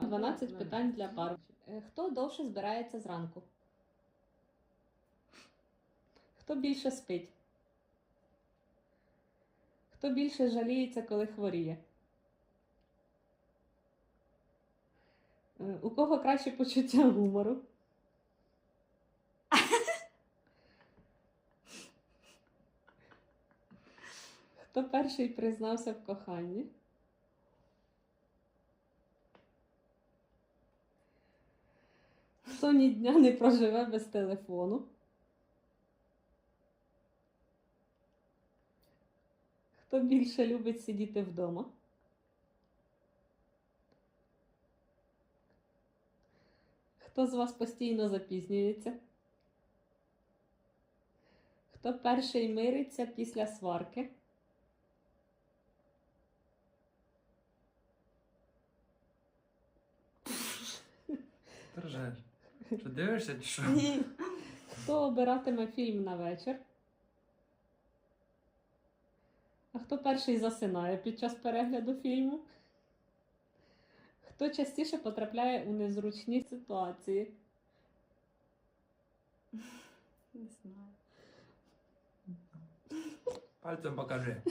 12 питань для пар. Е, Хто довше збирається зранку? Хто більше спить? Хто більше жаліється, коли хворіє? Е, У кого краще почуття гумору? Хто перший признався в коханні? Хто ні дня не проживе без телефону? Хто більше любить сидіти вдома? Хто з вас постійно запізнюється? Хто перший мириться після сварки? Ржеш. Що дивишся чи що? Ні. Хто обиратиме фільм на вечір? А хто перший засинає під час перегляду фільму? Хто частіше потрапляє у незручні ситуації? Не знаю. Пальцем покажи.